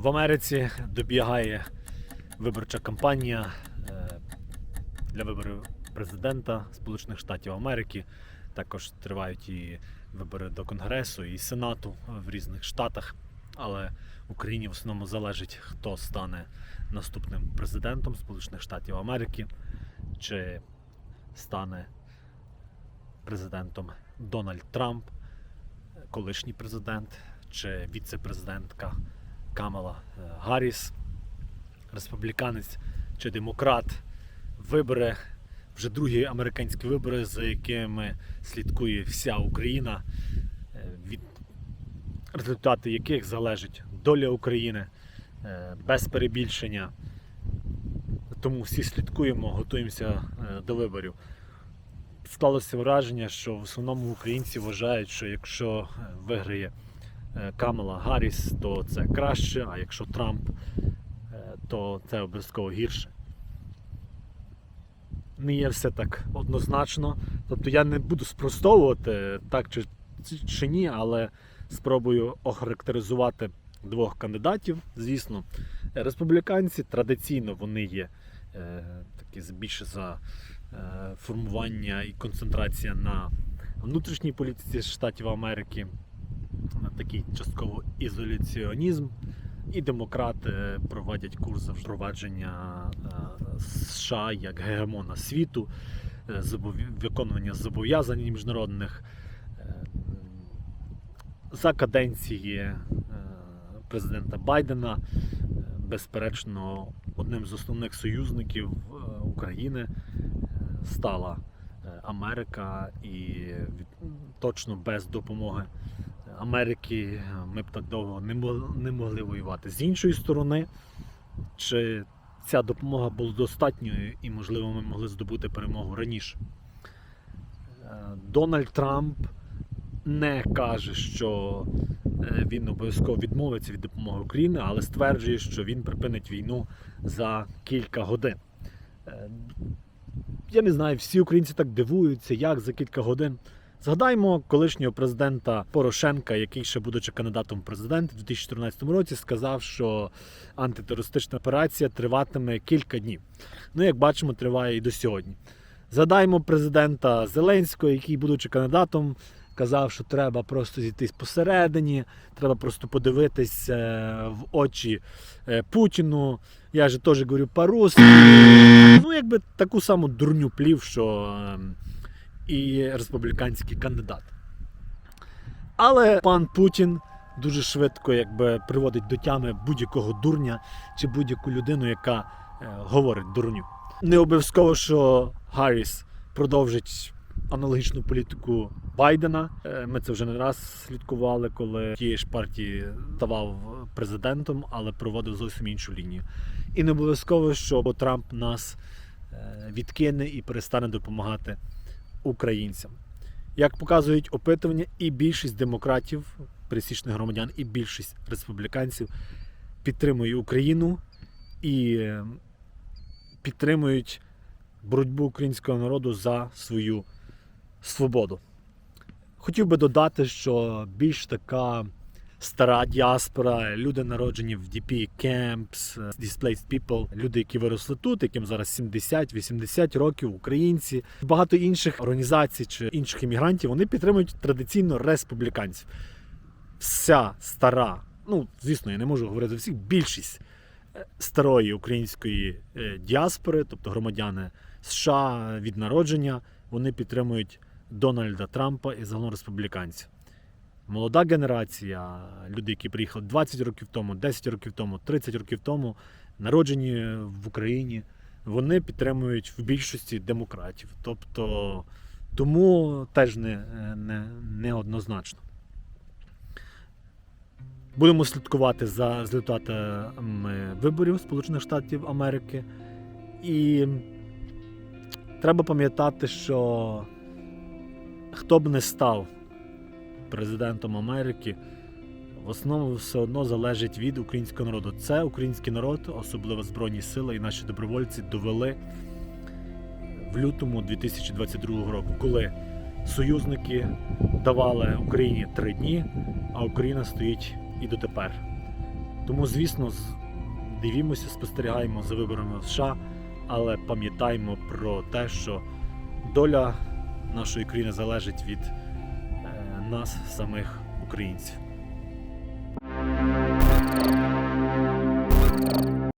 В Америці добігає виборча кампанія е, для виборів президента Сполучених Штатів Америки. Також тривають і вибори до Конгресу і Сенату в різних штатах. Але Україні в основному залежить, хто стане наступним президентом Сполучених Штатів Америки, чи стане президентом Дональд Трамп, колишній президент, чи віце-президентка Камала е, Гарріс, республіканець чи демократ. Вибори, вже другі американські вибори, за якими слідкує вся Україна, е, від результати яких залежить доля України е, без перебільшення. Тому всі слідкуємо, готуємося до виборів. Склалося враження, що в основному українці вважають, що якщо виграє е, Камала Гарріс, то це краще, а якщо Трамп, е, то це обов'язково гірше. Не є все так однозначно. Тобто я не буду спростовувати так чи, чи ні, але спробую охарактеризувати двох кандидатів. Звісно, республіканці традиційно вони є е, такі більше за е, формування і концентрація на внутрішній політиці Штатів Америки, такий частково ізоляціонізм. І демократи проводять курс впровадження е, США як гегемона світу, е, виконування зобов'язань міжнародних е, за каденції президента Байдена, безперечно, одним з основних союзників України стала Америка, і точно без допомоги Америки ми б так довго не могли, не могли воювати. З іншої сторони, чи ця допомога була достатньою і, можливо, ми могли здобути перемогу раніше. Е, Дональд Трамп не каже, що е, він обов'язково відмовиться від допомоги Україні, але стверджує, що він припинить війну за кілька годин. Е, Я не знаю, всі українці так дивуються, як за кілька годин. Згадаймо колишнього президента Порошенка, який ще будучи кандидатом в президенти в 2014 році, сказав, що антитерористична операція триватиме кілька днів. Ну, як бачимо, триває і до сьогодні. Згадаймо президента Зеленського, який, будучи кандидатом, казав, що треба просто зійтись посередині, треба просто подивитись е, в очі е, Путіну. Я же теж говорю по-русски. Ну, якби таку саму дурню плів, що ем, і республіканський кандидат. Але пан Путін дуже швидко якби, приводить до тями будь-якого дурня чи будь-яку людину, яка е, говорить дурню. Не обов'язково, що Гарріс продовжить аналогічну політику Байдена. Е, Ми це вже не раз слідкували, коли тієї ж партії ставав президентом, але проводив зовсім іншу лінію. І не обов'язково, що Трамп нас е, відкине і перестане допомагати українцям. Як показують опитування, і більшість демократів, пересічних громадян, і більшість республіканців підтримує Україну і е, підтримують боротьбу українського народу за свою свободу. Хотів би додати, що більш така стара діаспора, люди народжені в DP Camps, Displaced People, люди, які виросли тут, яким зараз 70-80 років, українці, багато інших організацій чи інших іммігрантів, вони підтримують традиційно республіканців. Вся стара, ну звісно, я не можу говорити за всіх, більшість е, старої української е, діаспори, тобто громадяни США від народження, вони підтримують Дональда Трампа і загалом республіканців. Молода генерація, люди, які приїхали 20 років тому, 10 років тому, 30 років тому, народжені в Україні, вони підтримують в більшості демократів. Тобто тому теж не, не, не однозначно. Будемо слідкувати за результатами виборів Сполучених Штатів Америки. І треба пам'ятати, що хто б не став президентом Америки, в основному все одно залежить від українського народу. Це український народ, особливо Збройні сили і наші добровольці довели в лютому 2022 року, коли союзники давали Україні три дні, а Україна стоїть і дотепер. Тому, звісно, дивімося, спостерігаємо за виборами в США, але пам'ятаємо про те, що доля нашої країни залежить від нас, самих українців.